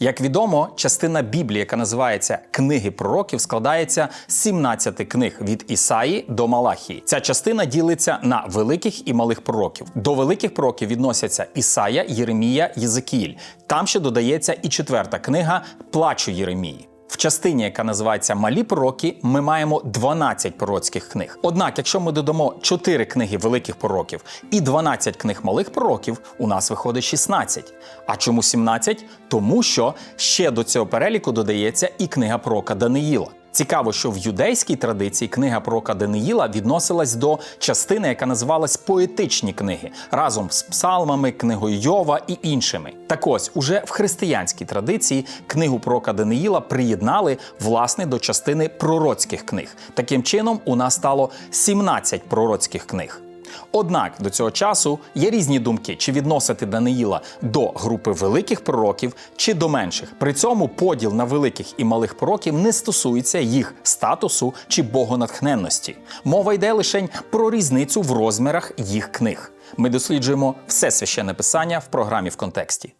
Як відомо, частина Біблії, яка називається Книги пророків, складається з 17 книг від Ісаї до Малахії. Ця частина ділиться на великих і малих пророків. До великих пророків відносяться Ісая, Єремія, Єзекіїль. Там ще додається і четверта книга Плачу Єремії. В частині, яка називається Малі пророки, ми маємо 12 пророцьких книг. Однак, якщо ми додамо 4 книги великих пророків і 12 книг малих пророків, у нас виходить 16. А чому 17? Тому що ще до цього переліку додається і книга пророка Даниїла. Цікаво, що в юдейській традиції книга пророка Даниїла відносилась до частини, яка називалась поетичні книги, разом з псалмами, книгою Йова і іншими. Так ось, уже в християнській традиції книгу пророка Даниїла приєднали власне до частини пророцьких книг. Таким чином, у нас стало 17 пророцьких книг. Однак до цього часу є різні думки, чи відносити Даниїла до групи великих пророків чи до менших. При цьому поділ на великих і малих пророків не стосується їх статусу чи богонатхненності. Мова йде лише про різницю в розмірах їх книг. Ми досліджуємо все священне писання в програмі в контексті.